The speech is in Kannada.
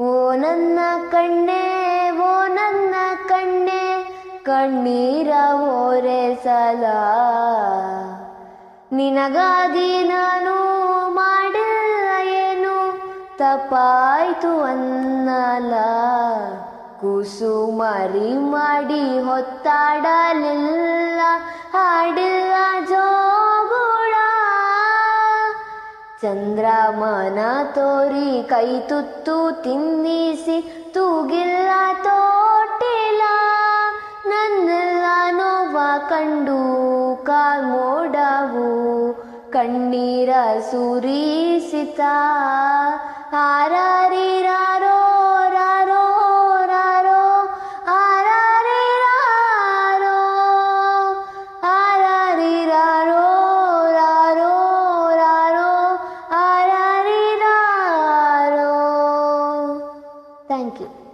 ಓ ನನ್ನ ಕಣ್ಣೆ, ಓ ನನ್ನ ಕಣ್ಣೆ, ಕಣ್ಣೀರ ಓರೆಸಲ ನಿನಗಾದಿ ನಾನು ಮಾಡಿಲ್ಲ ಏನು ತಪ್ಪಾಯ್ತು ಅನ್ನಲ. ಕುಸುಮರಿ ಮಾಡಿ ಹೊತ್ತಾಡಲಿಲ್ಲ. ಚಂದ್ರಮನ ತೋರಿ ಕೈ ತುತ್ತು ತಿನ್ನಿಸಿ ತೂಗಿಲ್ಲ ತೋಟಿಲ್ಲ ನನ್ನೆಲ್ಲ ನೋವ ಕಂಡು ಕಾಲ್ಮೋಡವು ಕಣ್ಣೀರ ಸುರಿಸಿತ. ಆರಾರಿರಾರೋ Thank you.